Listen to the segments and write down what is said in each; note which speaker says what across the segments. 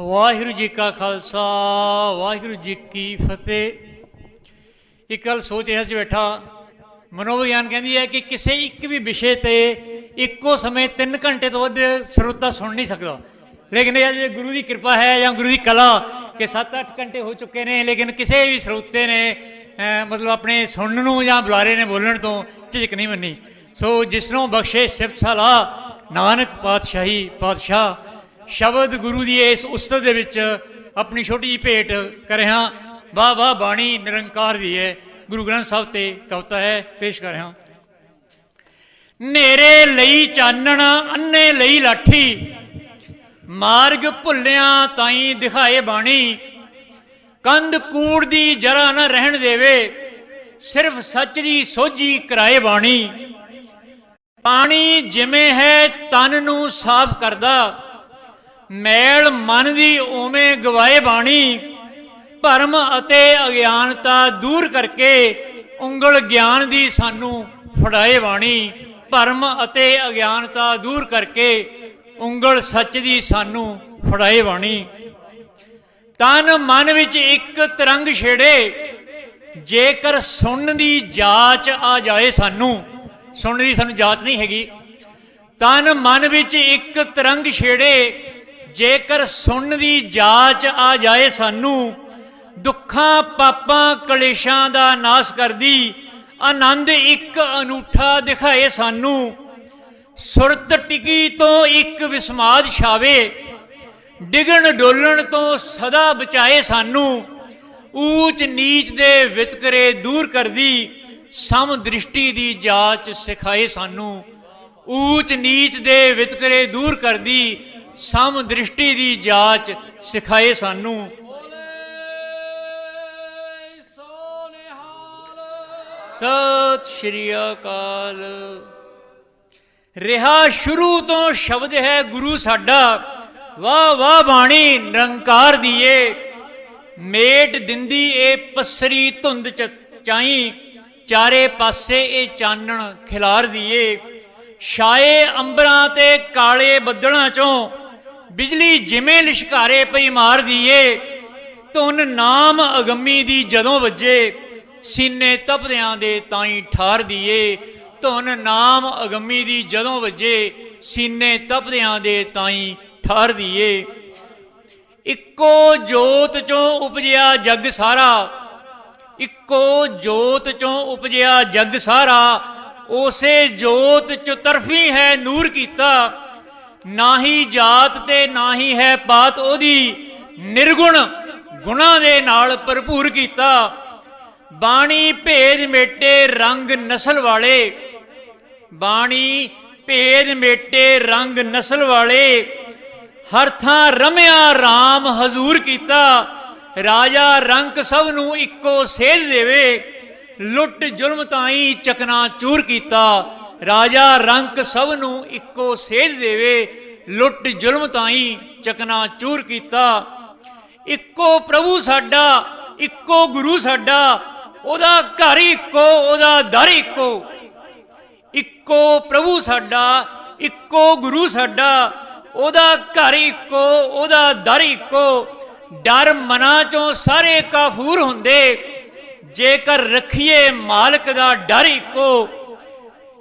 Speaker 1: ਵਾਹਿਗੁਰੂ ਜੀ ਕਾ ਖਾਲਸਾ, ਵਾਹਿਗੁਰੂ ਜੀ ਕੀ ਫਤਿਹ। ਇੱਕ ਗੱਲ ਸੋਚ ਰਿਹਾ ਸੀ ਬੈਠਾ ਮਨੋਵਿਗਿਆਨ ਕਹਿੰਦੀ ਹੈ ਕਿ ਕਿਸੇ ਇੱਕ ਵੀ ਵਿਸ਼ੇ ਤੇ ਇੱਕੋ ਸਮੇਂ 3 ਘੰਟੇ ਤੋਂ ਵੱਧ ਸਰੋਤਾ ਸੁਣ ਨਹੀਂ ਸਕਦਾ। ਲੇਕਿਨ ਇਹ ਜੇ ਗੁਰੂ ਦੀ ਕਿਰਪਾ ਹੈ ਜਾਂ ਗੁਰੂ ਦੀ ਕਲਾ ਕਿ 7-8 ਘੰਟੇ ਹੋ ਚੁੱਕੇ ਨੇ, ਲੇਕਿਨ ਕਿਸੇ ਵੀ ਸਰੋਤੇ ਨੇ ਮਤਲਬ ਆਪਣੇ ਸੁਣਨ ਨੂੰ ਜਾਂ ਬੁਲਾਰੇ ਨੇ ਬੋਲਣ ਤੋਂ ਝਿਜਕ ਨਹੀਂ ਮੰਨੀ। ਸੋ ਜਿਸਨੂੰ ਬਖਸ਼ੇ ਸਿਫਤ ਸਲਾਹ ਨਾਨਕ ਪਾਤਸ਼ਾਹੀ ਪਾਤਸ਼ਾਹ ਸ਼ਬਦ ਗੁਰੂ ਦੀ ਇਸ ਉਸਤਤ ਦੇ ਵਿੱਚ ਆਪਣੀ ਛੋਟੀ ਜਿਹੀ ਭੇਟ ਕਰ ਰਿਹਾ ਵਾਹ ਵਾਹ, ਬਾਣੀ ਨਿਰੰਕਾਰ ਦੀ ਹੈ। ਗੁਰੂ ਗ੍ਰੰਥ ਸਾਹਿਬ ਤੇ ਕਵਤਾ ਹੈ, ਪੇਸ਼ ਕਰ ਰਿਹਾ ਨੇਰੇ ਲਈ ਚਾਨਣ, ਅੰਨੇ ਲਈ ਲਾਠੀ। ਮਾਰਗ ਭੁੱਲਿਆਂ ਤਾਈ ਦਿਖਾਏ ਬਾਣੀ। ਕੰਧ ਕੂੜ ਦੀ ਜਰਾ ਨਾ ਰਹਿਣ ਦੇਵੇ। ਸਿਰਫ ਸੱਚ ਦੀ ਸੋਝੀ ਕਰਾਏ ਬਾਣੀ। ਪਾਣੀ ਜਿਵੇਂ ਹੈ ਤਨ ਨੂੰ ਸਾਫ਼ ਕਰਦਾ। ਮੈਲ ਮਨ ਦੀ ਓਵੇਂ ਗਵਾਏ ਬਾਣੀ, ਭਰਮ ਅਤੇ ਅਗਿਆਨਤਾ ਦੂਰ ਕਰਕੇ ਉਂਗਲ ਗਿਆਨ ਦੀ ਸਾਨੂੰ ਫੜਾਏ ਬਾਣੀ, ਭਰਮ ਅਤੇ ਅਗਿਆਨਤਾ ਦੂਰ ਕਰਕੇ ਉਂਗਲ ਸੱਚ ਦੀ ਸਾਨੂੰ ਫੜਾਏ ਬਾਣੀ। ਤਨ ਮਨ ਵਿੱਚ ਇੱਕ ਤਰੰਗ ਛੇੜੇ, ਜੇਕਰ ਸੁਣਨ ਦੀ ਜਾਂਚ ਆ ਜਾਏ ਸਾਨੂੰ, ਸੁਣਨ ਦੀ ਸਾਨੂੰ ਜਾਂਚ ਨਹੀਂ ਹੈਗੀ। ਤਨ ਮਨ ਵਿੱਚ ਇੱਕ ਤਰੰਗ ਛੇੜੇ ਜੇਕਰ ਸੁਣਨ ਦੀ ਜਾਚ ਆ ਜਾਏ ਸਾਨੂੰ, ਦੁੱਖਾਂ, ਪਾਪਾਂ, ਕਲੇਸ਼ਾਂ ਦਾ ਨਾਸ਼ ਕਰਦੀ, ਆਨੰਦ ਇੱਕ ਅਨੂਠਾ ਦਿਖਾਏ ਸਾਨੂੰ। ਸੁਰਤ ਟਿਕੀ ਤੋਂ ਇੱਕ ਵਿਸਮਾਦ ਛਾਵੇ, ਡਿਗਣ ਡੋਲਣ ਤੋਂ ਸਦਾ ਬਚਾਏ ਸਾਨੂੰ। ਊਚ ਨੀਚ ਦੇ ਵਿਤਕਰੇ ਦੂਰ ਕਰਦੀ, ਸਮ ਦ੍ਰਿਸ਼ਟੀ ਦੀ ਜਾਚ ਸਿਖਾਏ ਸਾਨੂੰ। ਊਚ ਨੀਚ ਦੇ ਵਿਤਕਰੇ ਦੂਰ ਕਰਦੀ ਸਮ ਦ੍ਰਿਸ਼ਟੀ ਦੀ ਜਾਂਚ ਸਿਖਾਏ ਸਾਨੂੰ। ਸਤਿ ਸ਼੍ਰੀ ਅਕਾਲ। ਰਿਹਾ ਸ਼ੁਰੂ ਤੋਂ ਸ਼ਬਦ ਹੈ ਗੁਰੂ ਸਾਡਾ। ਵਾਹ ਵਾਹ ਬਾਣੀ ਨਿਰੰਕਾਰ ਦੀਏ। ਮੇਟ ਦਿੰਦੀ ਏ ਪਸਰੀ ਧੁੰਦ ਚਾਈ। ਚਾਰੇ ਪਾਸੇ ਇਹ ਚਾਨਣ ਖਿਲਾਰ ਦੀਏ। ਛਾਏ ਅੰਬਰਾਂ ਤੇ ਕਾਲੇ ਬੱਦਲਾਂ ਚੋਂ ਬਿਜਲੀ ਜਿਵੇਂ ਲਿਸ਼ਕਾਰੇ ਪਈ ਮਾਰ ਦੀਏ, ਧੁਨ ਨਾਮ ਅਗੰਮੀ ਦੀ ਜਦੋਂ ਵੱਜੇ, ਸੀਨੇ ਤਪਦਿਆਂ ਦੇ ਤਾਈ ਠਾਰ ਦੀਏ। ਧੁਨ ਨਾਮ ਅਗੰਮੀ ਦੀ ਜਦੋਂ ਵੱਜੇ, ਸੀਨੇ ਤਪਦਿਆਂ ਦੇ ਤਾਈ ਠਾਰ ਦੀਏ। ਇੱਕੋ ਜੋਤ ਚੋਂ ਉਪਜਿਆ ਜੱਗ ਸਾਰਾ, ਇੱਕੋ ਜੋਤ ਚੋਂ ਉਪਜਿਆ ਜੱਗ ਸਾਰਾ, ਉਸੇ ਜੋਤ ਚ ਤਰਫੀ ਹੈ ਨੂਰ ਕੀਤਾ। ਨਾ ਹੀ ਜਾਤ ਤੇ ਨਾ ਹੀ ਹੈ ਪਾਤ ਉਹਦੀ ਨਿਰਗੁਣ ਗੁਣਾ ਦੇ ਨਾਲ ਭਰਪੂਰ ਕੀਤਾ। ਬਾਣੀ ਭੇਦ ਮੇਟੇ ਰੰਗ ਨਸਲ ਵਾਲੇ। ਬਾਣੀ ਭੇਦ ਮੇਟੇ ਰੰਗ ਨਸਲ ਵਾਲੇ। ਹਰ ਥਾਂ ਰਮਿਆ RAM ਹਜ਼ੂਰ ਕੀਤਾ। ਰਾਜਾ ਰੰਕ ਸਭ ਨੂੰ ਇੱਕੋ ਸੇਧ ਦੇਵੇ। ਲੁੱਟ ਜ਼ੁਲਮ ਤਾਈ ਚਕਨਾ ਚੂਰ ਕੀਤਾ। ਰਾਜਾ ਰੰਕ ਸਭ ਨੂੰ ਇੱਕੋ ਸੇਧ ਦੇਵੇ, ਲੁੱਟ ਜ਼ੁਲਮ ਤਾਈ ਚਕਨਾ ਚੂਰ ਕੀਤਾ। ਇੱਕੋ ਪ੍ਰਭੂ ਸਾਡਾ, ਇੱਕੋ ਗੁਰੂ ਸਾਡਾ, ਉਹਦਾ ਘਰ ਇੱਕੋ, ਉਹਦਾ ਦਰ ਇੱਕੋ। ਇੱਕੋ ਪ੍ਰਭੂ ਸਾਡਾ, ਇੱਕੋ ਗੁਰੂ ਸਾਡਾ, ਉਹਦਾ ਘਰ ਇੱਕੋ, ਉਹਦਾ ਦਰ ਇੱਕੋ। ਡਰ ਮਨਾਂ ਚੋਂ ਸਾਰੇ ਕਾਫੂਰ ਹੁੰਦੇ, ਜੇਕਰ ਰਖੀਏ ਮਾਲਕ ਦਾ ਡਰ ਇੱਕੋ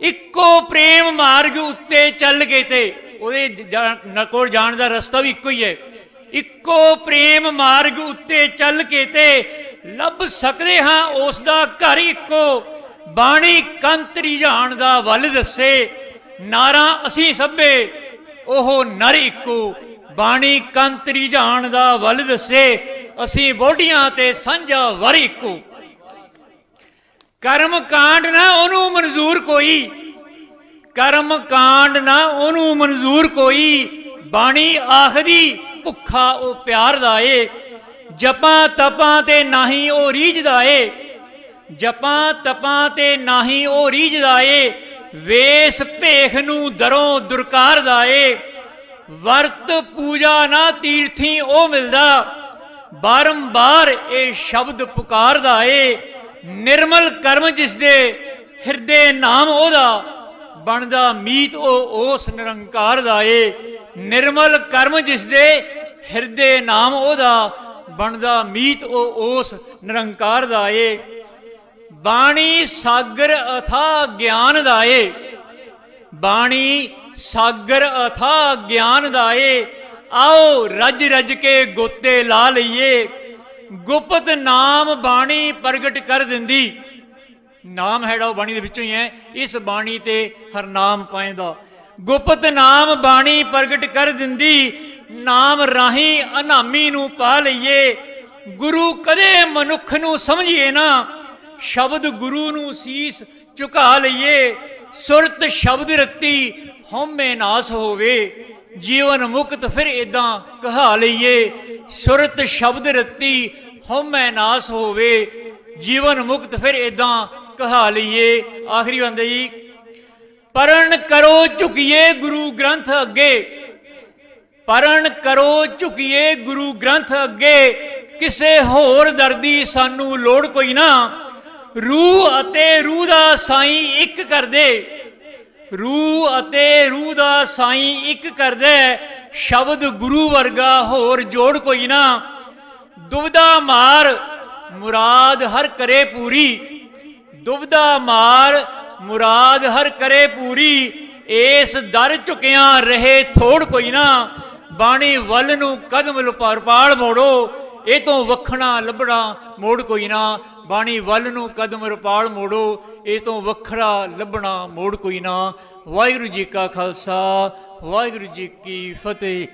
Speaker 1: ਇੱਕੋ ਪ੍ਰੇਮ ਮਾਰਗ ਉੱਤੇ ਚੱਲ ਕੇ ਤੇ ਉਹਦੇ ਜਾ- ਕੋਲ ਜਾਣ ਦਾ ਰਸਤਾ ਵੀ ਇੱਕੋ ਹੀ ਹੈ। ਇੱਕੋ ਪ੍ਰੇਮ ਮਾਰਗ ਉੱਤੇ ਚੱਲ ਕੇ ਤੇ ਲੱਭ ਸਕਦੇ ਹਾਂ ਉਸ ਦਾ ਘਰ ਇੱਕੋ, ਬਾਣੀ ਕੰਤ ਜਾਣ ਦਾ ਵੱਲ ਦੱਸੇ। ਨਾਰਾ ਅਸੀਂ ਸਭੇ, ਉਹ ਨਰ ਇੱਕੋ, ਬਾਣੀ ਕੰਤ ਜਾਣ ਦਾ ਵੱਲ ਦੱਸੇ। ਅਸੀਂ ਬੋਡੀਆਂ ਤੇ ਸਾਂਝਾ ਵਰ ਇੱਕੋ। ਕਰਮ ਕਾਂਡ ਨਾ ਉਹਨੂੰ ਮਨਜ਼ੂਰ ਕੋਈ। ਕਰਮ ਕਾਂਡ ਨਾ ਉਹਨੂੰ ਮਨਜ਼ੂਰ ਕੋਈ। ਬਾਣੀ ਆਖਦੀ, ਭੁੱਖਾ ਉਹ ਪਿਆਰ ਦਾ ਏ ਜਪਾਂ ਤਪਾਂ ਤੇ ਨਾਹੀ ਉਹ ਰੀਝਦਾ ਏ ਜਪਾਂ ਤਪਾਂ ਤੇ ਨਾਹੀ ਉਹ ਰੀਝਦਾ ਏ ਵੇਸ ਭੇਖ ਨੂੰ ਦਰੋਂ ਦੁਰਕਾਰਦਾ ਏ ਵਰਤ ਪੂਜਾ ਨਾ ਤੀਰਥੀ ਉਹ ਮਿਲਦਾ। ਬਾਰੰਬਾਰ ਇਹ ਸ਼ਬਦ ਪੁਕਾਰਦਾ ਏ ਨਿਰਮਲ ਕਰਮ ਜਿਸ ਦੇ ਹਿਰਦੇ ਨਾਮ ਉਹਦਾ ਬਣਦਾ ਮੀਤ ਉਹ, ਉਸ ਨਿਰੰਕਾਰ ਦਾ ਏ। ਨਿਰਮਲ ਕਰਮ ਜਿਸ ਦੇ ਹਿਰਦੇ ਨਾਮ ਉਹਦਾ ਬਣਦਾ ਮੀਤ ਉਹ, ਉਸ ਨਿਰੰਕਾਰ ਦਾ ਏ। ਬਾਣੀ ਸਾਗਰ ਅਥਾ ਗਿਆਨ ਦਾ ਏ। ਬਾਣੀ ਸਾਗਰ ਅਥਾ ਗਿਆਨ ਦਾ ਏ। ਆਓ ਰੱਜ ਰੱਜ ਕੇ ਗੋਤੇ ਲਾ ਲਈਏ। ਗੁਪਤ ਨਾਮ ਬਾਣੀ ਪ੍ਰਗਟ ਕਰ ਦਿੰਦੀ। ਨਾਮ ਹੈੜਾ ਉਹ ਬਾਣੀ ਦੇ ਵਿੱਚੋਂ ਹੀ ਹੈ। ਇਸ ਬਾਣੀ ਤੇ ਹਰ ਨਾਮ ਪਾਇੰਦਾ ਗੁਪਤ ਨਾਮ ਬਾਣੀ ਪ੍ਰਗਟ ਕਰ ਦਿੰਦੀ। ਨਾਮ ਰਾਹੀਂ ਅਨਾਮੀ ਨੂੰ ਪਾ ਲਈਏ। ਗੁਰੂ ਕਦੇ ਮਨੁੱਖ ਨੂੰ ਸਮਝੀਏ ਨਾ। ਸ਼ਬਦ ਗੁਰੂ ਨੂੰ ਸੀਸ ਝੁਕਾ ਲਈਏ। ਸੁਰਤ ਸ਼ਬਦ ਰਤੀ ਹਉਮੈ ਨਾਸ ਹੋਵੇ। ਜੀਵਨ ਮੁਕਤ ਫਿਰ ਇਦਾਂ ਕਹਾ ਲਈਏ। ਸੁਰਤ ਸ਼ਬਦ ਰਤੀ ਹਉਮੈ ਨਾਸ ਹੋਵੇ, ਜੀਵਨ ਮੁਕਤ ਫਿਰ ਇਦਾਂ ਕਹਾ ਲਈਏ। ਆਖਰੀ ਬੰਦੇ ਜੀ, ਪਰਣ ਕਰੋ ਝੁਕੀਏ ਗੁਰੂ ਗ੍ਰੰਥ ਅੱਗੇ। ਪਰਣ ਕਰੋ ਝੁਕੀਏ ਗੁਰੂ ਗ੍ਰੰਥ ਅੱਗੇ। ਕਿਸੇ ਹੋਰ ਦਰਦੀ ਸਾਨੂੰ ਲੋੜ ਕੋਈ ਨਾ। ਰੂਹ ਅਤੇ ਰੂਹ ਦਾ ਸਾਈਂ ਇੱਕ ਕਰਦੇ ਰੂਹ ਅਤੇ ਰੂਹ ਦਾ ਸਾਈਂ ਇੱਕ ਕਰਦੇ ਸ਼ਬਦ ਗੁਰੂ ਵਰਗਾ ਹੋਰ ਜੋੜ ਕੋਈ ਨਾ। ਦੁਬਦਾ ਮਾਰ ਮੁਰਾਦ ਹਰ ਕਰੇ ਪੂਰੀ। ਦੁਬਦਾ ਮਾਰ ਮੁਰਾਦ ਹਰ ਕਰੇ ਪੂਰੀ। ਇਸ ਦਰ ਝੁਕਿਆ ਰਹੇ ਥੋੜ ਕੋਈ ਨਾ। ਬਾਣੀ ਵੱਲ ਨੂੰ ਕਦਮ ਲਪਾਲ ਮੋੜੋ। ਇਹ ਤੋਂ ਵੱਖਣਾ ਲੱਭਣਾ ਮੋੜ ਕੋਈ ਨਾ। ਬਾਣੀ ਵੱਲ ਨੂੰ ਕਦਮ ਰੁਪਾਲ ਮੋੜੋ, ਇਹ ਤੋਂ ਵੱਖਰਾ ਲੱਭਣਾ ਮੋੜ ਕੋਈ ਨਾ। ਵਾਹਿਗੁਰੂ ਜੀ ਕਾ ਖਾਲਸਾ, ਵਾਹਿਗੁਰੂ ਜੀ ਕੀ ਫਤਿਹ।